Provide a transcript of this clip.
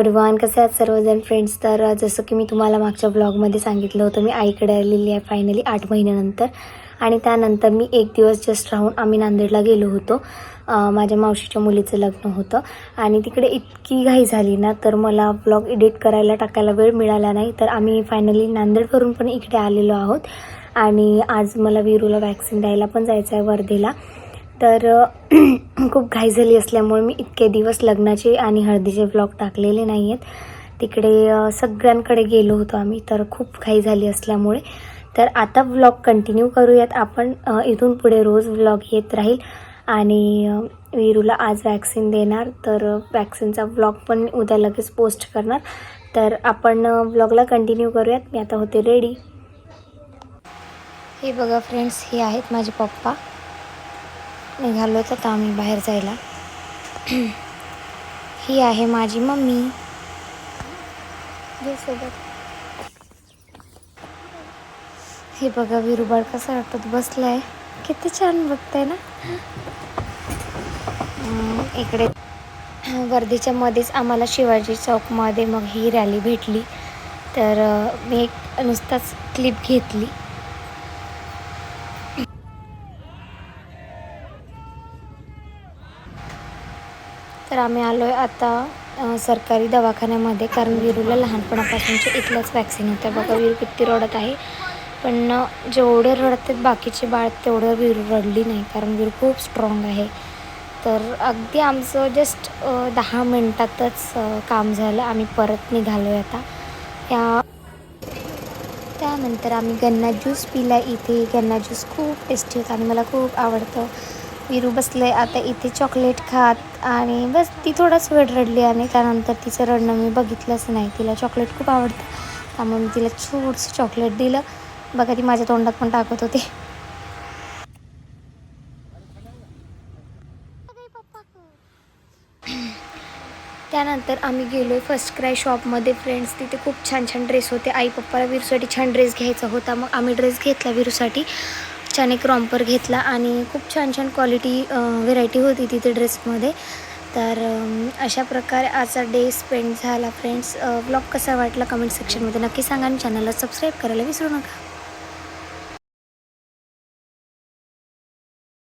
एवढवान कसे आहात सर्वजण? फ्रेंड्स तर जसं की मी तुम्हाला मागच्या ब्लॉगमध्ये सांगितलं होतं मी आईकडे आलेली आहे फायनली आठ महिन्यानंतर. आणि त्यानंतर मी एक दिवस जस्ट राहून आम्ही नांदेडला गेलो होतो. माझ्या मावशीच्या मुलीचं लग्न होतं. आणि तिकडे इतकी घाई झाली ना तर मला ब्लॉग एडिट करायला टाकायला वेळ मिळाला नाही. तर आम्ही फायनली नांदेडवरून पण इकडे आलेलो आहोत. आणि आज मला विरूला वॅक्सिन द्यायला पण जायचं आहे वर्धेला. तर खूप घाई झाली असल्यामुळे मी इतके दिवस लग्नाचे आणि हळदीचे ब्लॉग टाकलेले नाही आहेत तिकडे सगळ्यांकडे गेलो होतो आम्ही तर खूप घाई झाली असल्यामुळे. तर आता व्लॉग कंटिन्यू करूयात. आपण इथून पुढे रोज व्लॉग येत राहील. आणि अ, वीरूला आज वॅक्सिन देणार. तर वॅक्सिनचा व्लॉग पण उद्या लगेच पोस्ट करणार. तर आपण व्लॉगला कंटिन्यू करूयात. मी आता होते रेडी हे बघा फ्रेंड्स हे आहेत माझे पप्पा. निघालो तर आम्ही बाहेर जायला. ही आहे माझी मम्मी. सोबत हे बघा विरुबाळ कसं वाटत बसलाय. किती छान बघताय ना. इकडे वर्धेच्या मध्येच आम्हाला शिवाजी चौकमध्ये मग ही रॅली भेटली. तर मी एक नुसताच क्लिप घेतली. तर आम्ही आलो आहे आता सरकारी दवाखान्यामध्ये कारण विरूला लहानपणापासूनचे इथलंच वॅक्सिन होतं. बघा विरू किती रडत आहे. पण अ, जेवढे रडतात बाकीचे बाळ तेवढं विरू रडली नाही कारण विरू खूप स्ट्रॉंग आहे. तर अगदी आमचं जस्ट दहा मिनटातच काम झालं. आम्ही परत निघालो आहे आता. या त्यानंतर आम्ही गन्ना ज्यूस पिला. इथे गन्ना ज्यूस खूप टेस्टी होता आणि मला खूप आवडतं. विरू बसले आता इथे चॉकलेट खात आणि बस ती थोडाच वेळ रडली आणि त्यानंतर तिचं रडणं मी बघितलंच नाही. तिला चॉकलेट खूप आवडतं. त्यामुळे मी तिला छोटंसं चॉकलेट दिलं. बघा ती माझ्या तोंडात पण टाकत होती. त्यानंतर आम्ही गेलो आहे फर्स्ट क्राय शॉपमध्ये फ्रेंड्स तिथे खूप छान छान ड्रेस होते. आई पप्पाला विरूसाठी छान ड्रेस घ्यायचा होता. मग आम्ही ड्रेस घेतला विरूसाठी. छान एक रॉम्पर घेतला आणि खूप छान छान क्वालिटी व्हेरायटी होती तिथे ड्रेसमध्ये तर अशा प्रकारे आजचा डे स्पेंड झाला फ्रेंड्स ब्लॉग कसा वाटला कमेंट सेक्शनमध्ये नक्की सांगा आणि चॅनलला सबस्क्राईब करायला विसरू नका.